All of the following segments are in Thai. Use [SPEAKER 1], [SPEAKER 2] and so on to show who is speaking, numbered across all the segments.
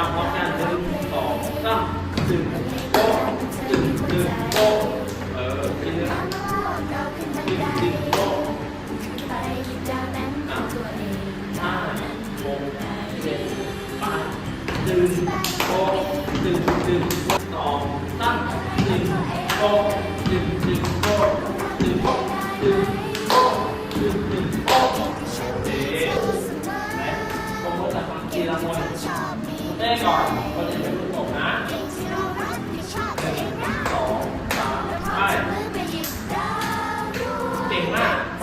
[SPEAKER 1] ทำพร้อมกันหนึ่งสองสามตึงโป๊ะตึงตึงโป๊ะเออทีนึงตึงตึงโป๊ะอะห้าหกเจ็ดแปดตึงโป๊ะตึงตึงสองสามตึงโป๊ะตึงตึงโป๊ะ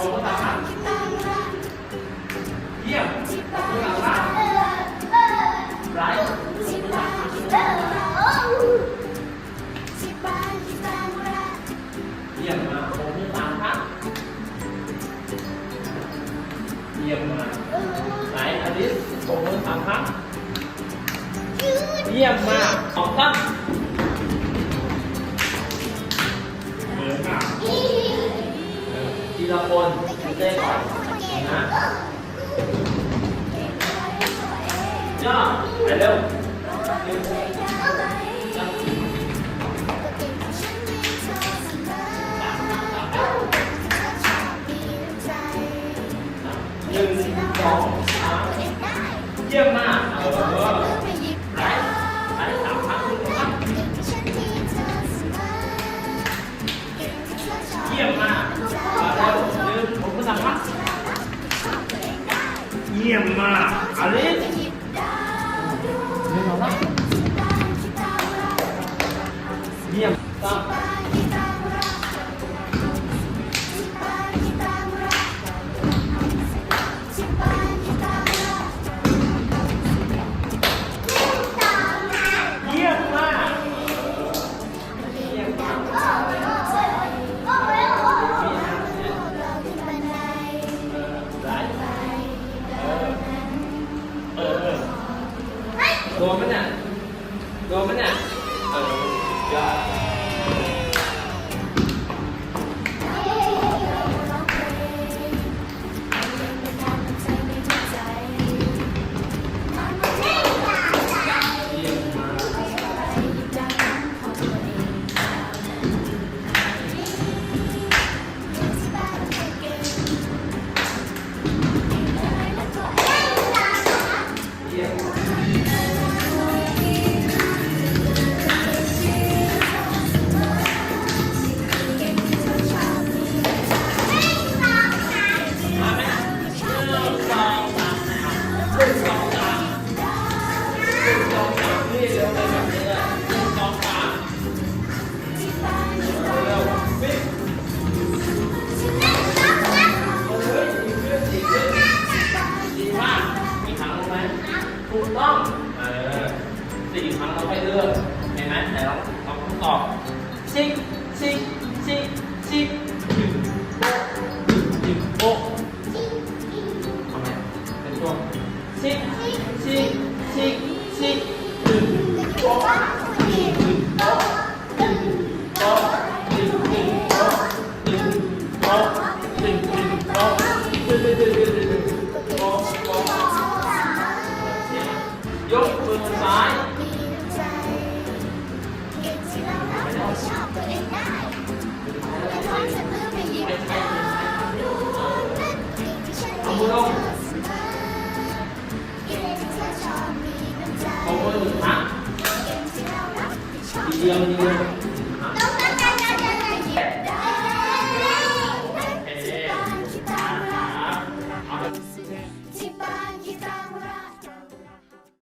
[SPEAKER 1] เยี่ยมคุณหลังละไรงเยี่ยมมากผมมือสามครับเยี่ยมมากไหนอลิสผมมือสามครับเยี่ยมมากสองครับ ย่อไปเร็วหนึ่งสองสามเยี่ยมมากเออไหลไหลสามครั้งคุณครับเยี่ยมมากมาเร็วหนึ่งผมก็สั่งครับเยี่ยมมากอลิสห โดนมันอะโดนมันอะเออยอด ลือกเห็นไหมไหนลองลองตอบซิกซิกซิกซิกหนึ่งหนึ่งโป๊ะทำไมเป็นช่วงซิกซิกซิกซิกหนึ่งโป๊ะ เ